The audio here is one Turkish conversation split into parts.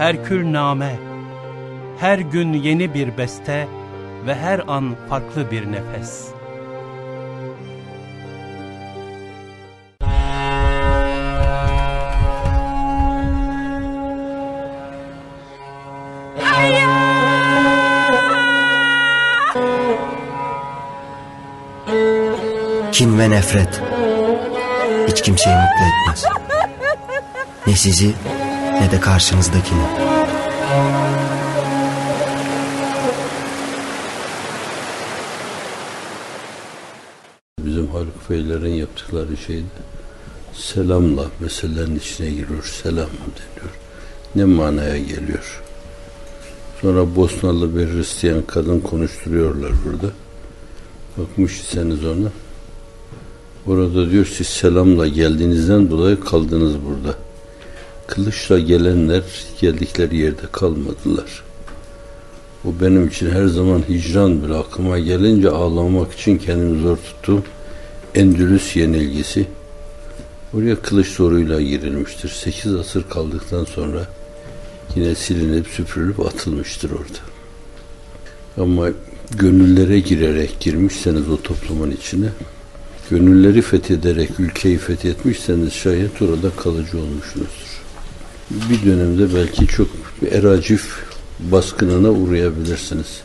Herkül name, her gün yeni bir beste ve her an farklı bir nefes. Kin ve nefret hiç kimseyi mutlu etmez. Ne sizi ne de karşınızdakini. Bizim Haluk Beylerin yaptıkları şeyde selamla meselelerin içine giriyor. Selam deniyor. Ne manaya geliyor? Sonra Bosnalı bir Hristiyan kadın konuşturuyorlar burada. Bakmışsınız ona. Orada diyor siz selamla geldiğinizden dolayı kaldınız burada. Kılıçla gelenler geldikleri yerde kalmadılar. Bu benim için her zaman hicran bir aklıma gelince ağlamak için kendimi zor tuttum. Endülüs yenilgisi. Oraya kılıç soruyla girilmiştir. Sekiz asır kaldıktan sonra yine silinip süpürülüp atılmıştır orada. Ama gönüllere girerek girmişseniz o toplumun içine, gönülleri fethederek ülkeyi fethetmişseniz şayet orada kalıcı olmuşsunuzdur. Bir dönemde belki çok bir eracif baskınına uğrayabilirsiniz.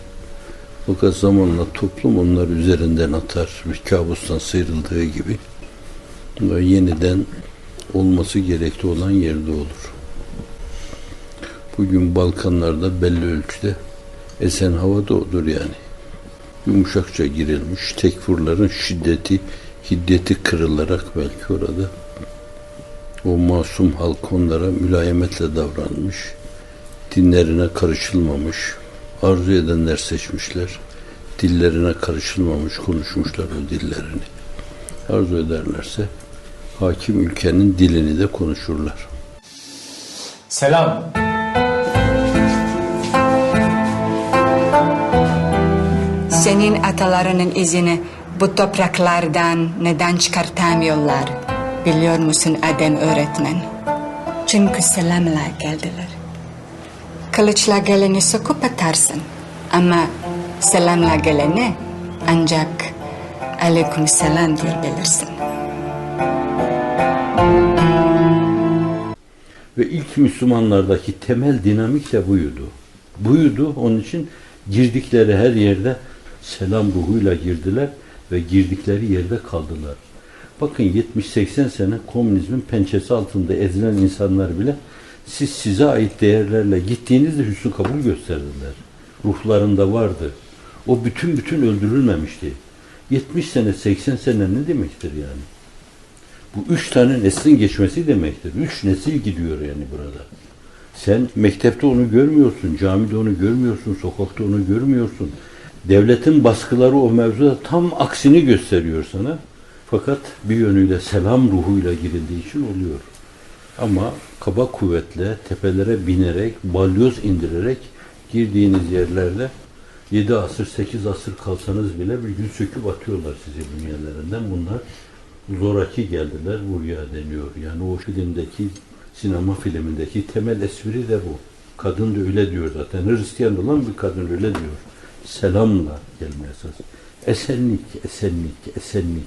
Fakat zamanla toplum onlar üzerinden atar. Bir kabustan sıyrıldığı gibi ve yeniden olması gerekli olan yerde olur. Bugün Balkanlarda belli ölçüde esen hava da odur yani. Yumuşakça girilmiş, tekfurların şiddeti, hiddeti kırılarak belki orada o masum halk onlara mülayemetle davranmış, dinlerine karışılmamış, arzu edenler seçmişler, dillerine karışılmamış konuşmuşlar o dillerini. Arzu ederlerse hakim ülkenin dilini de konuşurlar. Selam. Senin atalarının izini bu topraklardan neden çıkartamıyorlar? Biliyor musun Adem öğretmen? Çünkü selamla geldiler. Kılıçla geleni sokup atarsın. Ama selamla geleni ancak aleyküm selam diyebilirsin. Ve ilk Müslümanlardaki temel dinamik de buydu. Buydu. Onun için girdikleri her yerde selam ruhuyla girdiler ve girdikleri yerde kaldılar. Bakın 70-80 sene komünizmin pençesi altında ezilen insanlar bile siz size ait değerlerle gittiğinizde hüsnü kabul gösterdiler. Ruhlarında vardı. O bütün bütün öldürülmemişti. 70 sene 80 sene ne demektir yani? Bu üç tane neslin geçmesi demektir. Üç nesil gidiyor yani burada. Sen mektepte onu görmüyorsun, camide onu görmüyorsun, sokakta onu görmüyorsun. Devletin baskıları o mevzuda tam aksini gösteriyor sana. Fakat bir yönüyle selam ruhuyla girildiği için oluyor. Ama kaba kuvvetle tepelere binerek, balyoz indirerek girdiğiniz yerlerde 7 asır, 8 asır kalsanız bile bir gün söküp atıyorlar sizi bünyelerinden. Bunlar zoraki geldiler buraya deniyor. Yani o filmdeki, sinema filmindeki temel espri de bu. Kadın da öyle diyor zaten. Hristiyan olan bir kadın öyle diyor. Selamla gelme esas. Esenlik, esenlik, esenlik.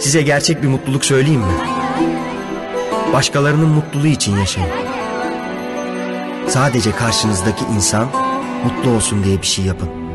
Size gerçek bir mutluluk söyleyeyim mi? Başkalarının mutluluğu için yaşayın. Sadece karşınızdaki insan mutlu olsun diye bir şey yapın.